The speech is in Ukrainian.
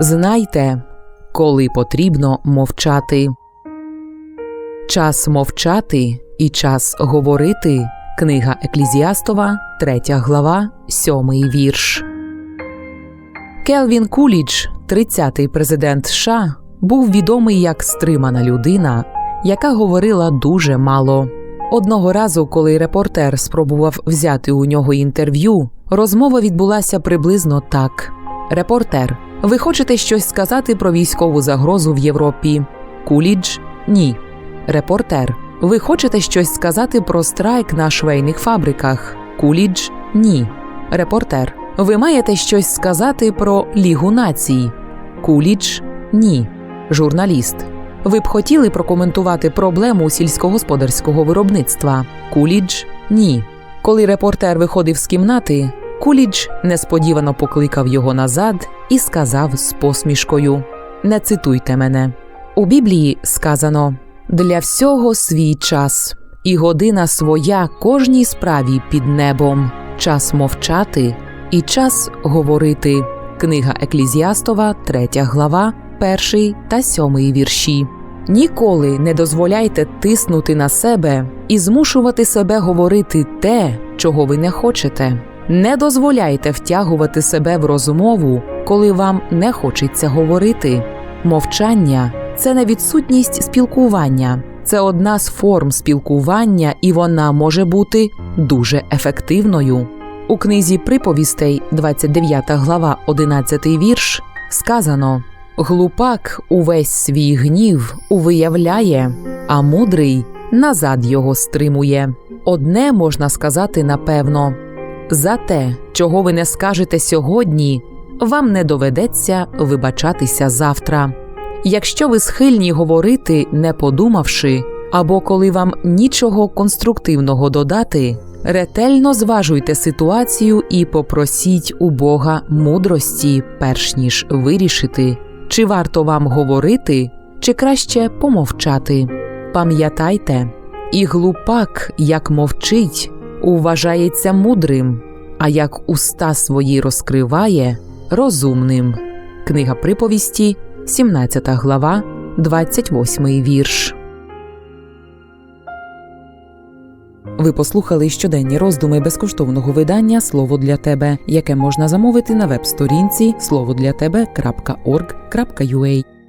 Знайте, коли потрібно мовчати. Час мовчати і час говорити. Книга Еклізіастова, 3 глава, 7 вірш. Келвін Кулідж, 30-й президент США, був відомий як стримана людина, яка говорила дуже мало. Одного разу, коли репортер спробував взяти у нього інтерв'ю, розмова відбулася приблизно так: Репортер, ви хочете щось сказати про військову загрозу в Європі? Кулідж ні. Репортер, ви хочете щось сказати про страйк на швейних фабриках? Кулідж ні. Репортер, ви маєте щось сказати про Лігу націй? Кулідж ні. Журналіст. Ви б хотіли прокоментувати проблему сільськогосподарського виробництва? Кулідж ні. Коли репортер виходив з кімнати, Кулідж несподівано покликав його назад і сказав з посмішкою: Не цитуйте мене. У Біблії сказано: для всього свій час, і година своя кожній справі під небом, час мовчати і час говорити. Книга Еклізіастова, 3 глава, 1 та 7 вірші. Ніколи не дозволяйте тиснути на себе і змушувати себе говорити те, чого ви не хочете. Не дозволяйте втягувати себе в розмову, коли вам не хочеться говорити. Мовчання це не відсутність спілкування, це одна з форм спілкування, і вона може бути дуже ефективною. У книзі приповістей, 29 глава, 11 вірш, сказано: Глупак увесь свій гнів виявляє, а мудрий назад його стримує. Одне можна сказати напевно: за те, чого ви не скажете сьогодні, вам не доведеться вибачатися завтра. Якщо ви схильні говорити, не подумавши, або коли вам нічого конструктивного додати, ретельно зважуйте ситуацію і попросіть у Бога мудрості, перш ніж вирішити, чи варто вам говорити, чи краще помовчати. Пам'ятайте, і глупак, як мовчить, вважається мудрим, а як уста свої розкриває розумним. Книга приповісті, 17 глава, 28 вірш. Ви послухали щоденні роздуми безкоштовного видання Слово для тебе, яке можна замовити на веб-сторінці словодлятебе.org.ua